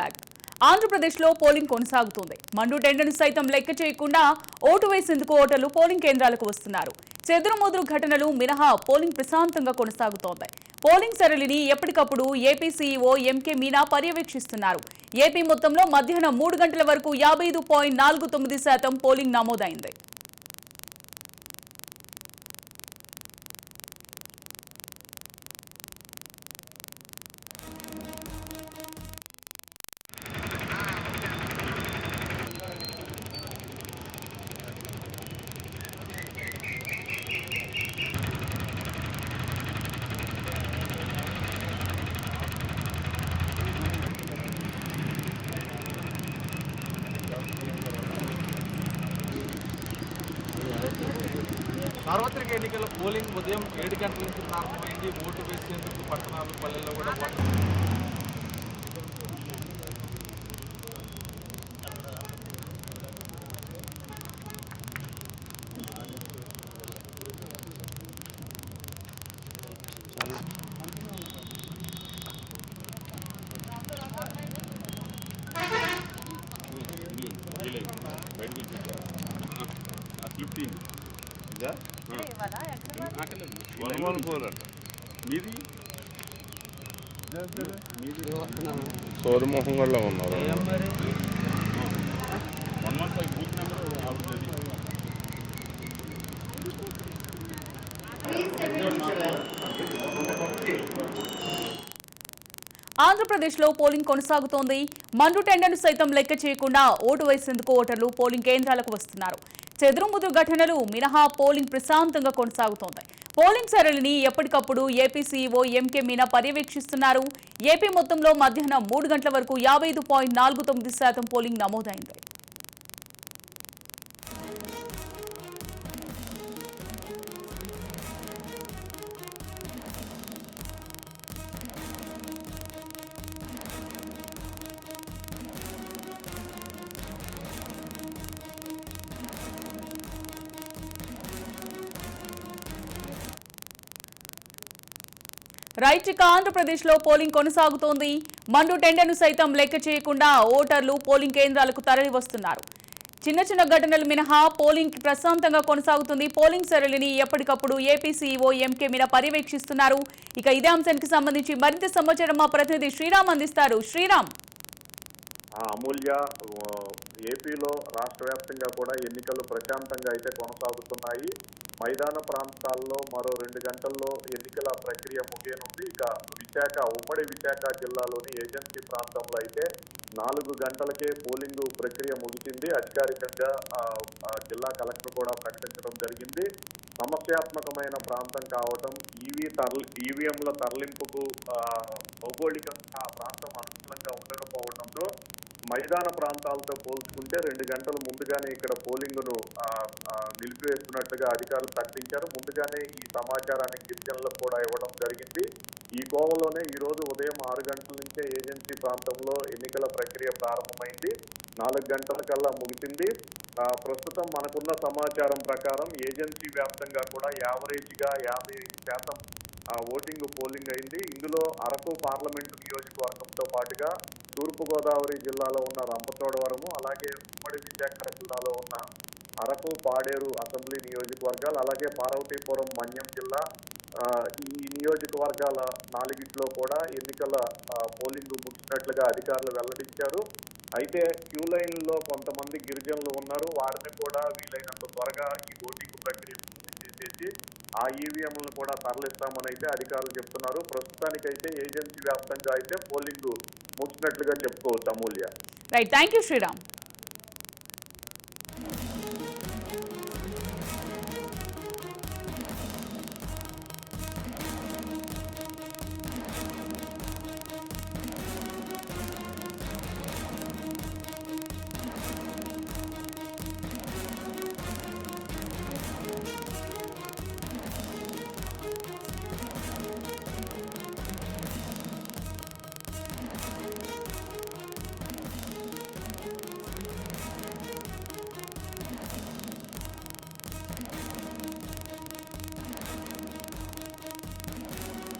Back. ఆంధ్రప్రదేశ్లో polling కొనసాగుతుంది. మండు టెండను సైతం లెక్క చేయకుండా ఓటు వేసేందుకు ఓటర్లు పోలింగ్ కేంద్రాలకు వస్తున్నారు. చెదురుమదురు ఘటనలు మినహా పోలింగ్ ప్రశాంతంగా కొనసాగుతోంది. పోలింగ్ సరళిని ఎప్పటికప్పుడు ఏపీ సీఈఓ ఎంకే మీనా పర్యవేక్షిస్తున్నారు. ఏపీ మొత్తంలో మధ్యాహ్నం మూడు గంటల వరకు యాభై ఐదు పాయింట్ నాలుగు తొమ్మిది శాతం పోలింగ్ నమోదైంది. సార్వత్రిక ఎన్నికల పోలింగ్ ఉదయం ఏడు గంటల నుంచి ప్రారంభమైంది. ఓటు వేసేందుకు పట్టణాలు పల్లెల్లో కూడా ఓటు సోదమోహం కూడా ఉన్నారు. ఆంధ్రప్రదేశ్లో పోలింగ్ కొనసాగుతోంది. మండు టెండను సైతం లెక్క చేయకుండా ఓటు వేసేందుకు ఓటర్లు పోలింగ్ కేంద్రాలకు వస్తున్నారు. చెదురుముదురు ఘటనలు మినహా పోలింగ్ ప్రశాంతంగా కొనసాగుతోంది. పోలింగ్ సరళిని ఎప్పటికప్పుడు ఏపీ సీఈఓ ఎంకే మీనా పర్యవేక్షిస్తున్నారు. ఏపీ మొత్తంలో మధ్యాహ్నం మూడు గంటల వరకు యాభై ఐదు పాయింట్ నాలుగు తొమ్మిది శాతం పోలింగ్ నమోదైంది. రైట్ ఇక ఆంధ్రప్రదేశ్లో పోలింగ్ కొనసాగుతోంది. మండు టెండను సైతం లెక్క చేయకుండా ఓటర్లు పోలింగ్ కేంద్రాలకు తరలి వస్తున్నారు చిన్న చిన్న ఘటనలు మినహా పోలింగ్ ప్రశాంతంగా కొనసాగుతుంది. పోలింగ్ సరళిని ఎప్పటికప్పుడు ఏపీసీఓ ఎంకే మీన పర్యవేక్షిస్తున్నారు. ఇక ఇదే అంశానికి సంబంధించి మరింత సమాచారం మా ప్రతినిధి శ్రీరామ్ అందిస్తారు. శ్రీరామ్. అమూల్య ఏపీలో రాష్ట్ర వ్యాప్తంగా కూడా ఎన్నికలు ప్రశాంతంగా అయితే కొనసాగుతున్నాయి. మైదాన ప్రాంతాల్లో మరో రెండు గంటల్లో ఎన్నికల ప్రక్రియ ముగియనుంది. ఇక విశాఖ ఉమ్మడి విశాఖ జిల్లాలోని ఏజెన్సీ ప్రాంతంలో అయితే నాలుగు గంటలకే పోలింగ్ ప్రక్రియ ముగిసింది. అధికారికంగా జిల్లా కలెక్టర్ కూడా ప్రకటించడం జరిగింది. సమస్యాత్మకమైన ప్రాంతం కావటం ఈవీ తరలి ఈవీఎంల తరలింపుకు భౌగోళికంగా ఆ ప్రాంతం అనుకూలంగా మైదాన ప్రాంతాలతో పోల్చుకుంటే రెండు గంటల ముందుగానే ఇక్కడ పోలింగ్ను ఆ, నిలిపివేస్తున్నట్టుగా అధికారులు ప్రకటించారు. ముందుగానే ఈ సమాచారాన్ని గిరిజనులకు కూడా ఇవ్వడం జరిగింది. ఈ కోవలోనే ఈ రోజు ఉదయం ఆరు గంటల నుంచే ఏజెన్సీ ప్రాంతంలో ఎన్నికల ప్రక్రియ ప్రారంభమైంది. నాలుగు గంటల కల్లా ముగిసింది. ప్రస్తుతం మనకున్న సమాచారం ప్రకారం ఏజెన్సీ వ్యాప్తంగా కూడా యావరేజ్గా యాభై శాతం ఓటింగ్ పోలింగ్ అయింది. ఇందులో అరకు పార్లమెంటు నియోజకవర్గంతో పాటుగా తూర్పుగోదావరి జిల్లాలో ఉన్న రంపచోడవరము అలాగే ఉమ్మడి విజయనగర జిల్లాలో ఉన్న అరకు పాడేరు అసెంబ్లీ నియోజకవర్గాలు అలాగే పార్వతీపురం మన్యం జిల్లా ఈ నియోజకవర్గాల నాలుగిట్లో కూడా ఎన్నికల పోలింగ్ ముగిసినట్లుగా అధికారులు వెల్లడించారు. అయితే క్యూ లైన్లో కొంతమంది గిరిజనులు ఉన్నారు. వారిని కూడా వీలైనంత త్వరగా ఈ ఓటింగ్ ప్రక్రియ చేసేసి ఆ ఈవీఎంలను కూడా తరలిస్తామని అయితే అధికారులు చెప్తున్నారు. ప్రస్తుతానికైతే ఏజెన్సీ వ్యాప్తంగా అయితే పోలింగ్ ముగిసినట్లుగా చెప్పుకోవచ్చు Amulya. Right thank you Sriram